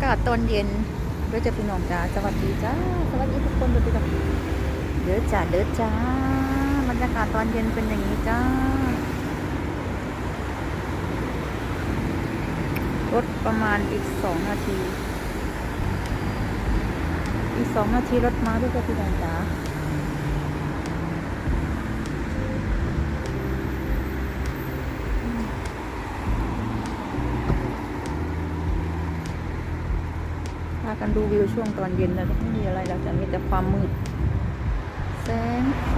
ากาศตอนเย็นด้วยจ้าพี่น้องจ้าสวัสดีจ้าสวัสดีทุกคนด้อพี่น้องเด้อจ้าเด้อจ้าบรรยากาศตอนเย็นเป็นอย่างนี้จ้ารถประมาณอีกสองนาที อีกสองนาทีรถมาด้วยจ้าพี่น้องจ้าากันดูวิวช่วงตอนเย็นแล้วไม่มีอะไรแล้วจะมีแต่ความมืด แสงไฟ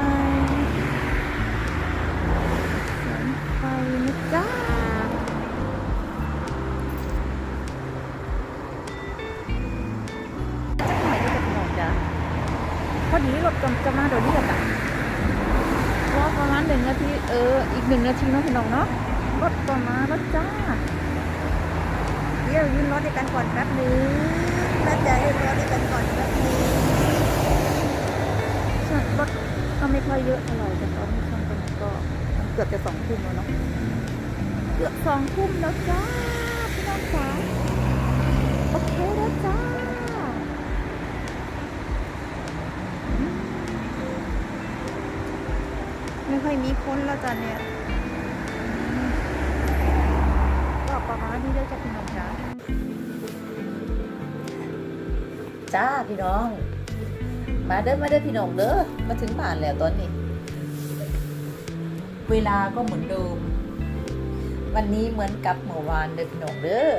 แสงไฟนะจ้าจะไหนก็จะพี่น้องจ้าพอดีรถกำจะมาเดี๋ยวนี้แหละจ้ะรอประมาณหนึ่งนาที เออ อีกหนึ่งนาทีเนาะพี่น้องเนาะรถก็มาแล้วจ้าเดี๋ยวยืนรอด้วยกันก่อนแป๊บนึง นะจ๊ะยืนรอด้กันก่อนแป๊บนึงส่วนรถก็ไม่ค่อยเยอะเท่าไหร่แต่ตอนนี้ช่วงตอนนี้ก็มันเกือบจะสองทุ่มแล้วเนาะเกือบสองทุ่มแล้วจ้าพี่น้องจ๋าโอเคแล้วจ้าไม่ค่อยมีคนแล้วจ้ะเนี่ยก็ประมาณนี้แล้วจ้ะพี่น้องจ้า จ้าพี่น้อง มาเด้อมาเด้อพี่น้องเด้อมาถึงบ้านแล้วตอนนี้ เวลาก็เหมือนเดิม วันนี้เหมือนกับเมื่อวานเด้อพี่น้องเด้อ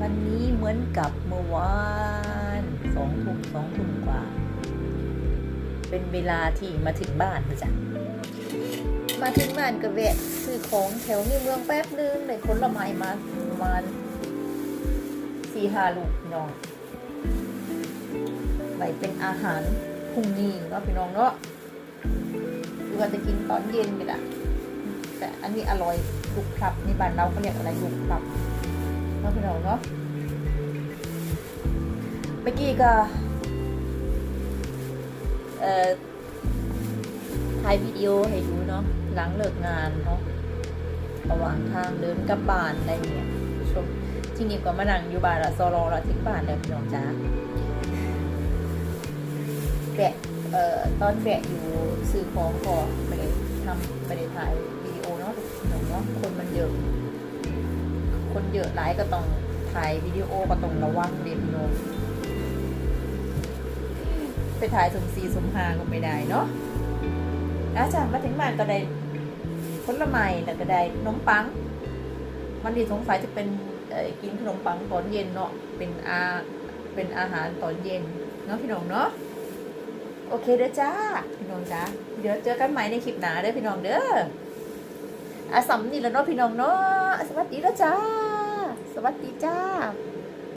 วันนี้เหมือนกับเมื่อวานสองทุ่มสองทุ่มกว่า เป็นเวลาที่มาถึงบ้านนะจ๊ะมาถึงบ้านก็แวะซื้อของแถวในเมืองแป๊บนึงเลยผลไม้มาประมาณ สี่ห้าลูกพี่น้องไว้เป็นอาหารพรุ่งนี้เนาะพี่น้องเนาะหรือว่าจะกินตอนเย็นก็ได้แต่อันนี้อร่อยลูกพลับนี่บ้านเราเขาเรียกอะไรลูกพลับเนาะพี่น้องเนาะเมื่อกี้ก็เอ่อถ่ายวิดีโอให้ดูเนาะหลังเลิกงานเนาะระหว่างทางเดินกลับบ้านอะไรเงี้ยชม ที่นี่ก็มานั่งอยู่บ้านละโซโลละทิ้งบ้านแล้วพี่น้องจ้าแบะเอ่อตอนแบะอยู่ซื้อของก็ไม่ได้ทำไม่ได้ถ่ายวิดีโอเนาะพี่น้องเนาะคนมันเยอะ คนเยอะหลายก็ต้องถ่ายวิดีโอก็ต้องระวังเด็พี่น้องไปถ่ายสมซีสมหาก็ไม่ได้เนาะอาจารย์มาถึงบ้านก็ได้ผลไม้แล้วก็ได้นมปัง มันดีสงสัยจะเป็น กินขนมปังตอนเย็นเนาะเป็นอาเป็นอาหารตอนเย็นเนาะพี่น้องเนาะโอเคเด้อจ้าพี่น้องจ้าเดี๋ยวเจอกันใหม่ในคลิปหน้าเด้อพี่น้องเด้ออาสำนี่แล้วเนาะพี่น้องเนาะสวัสดีแล้วจ้า สวัสดีจ้า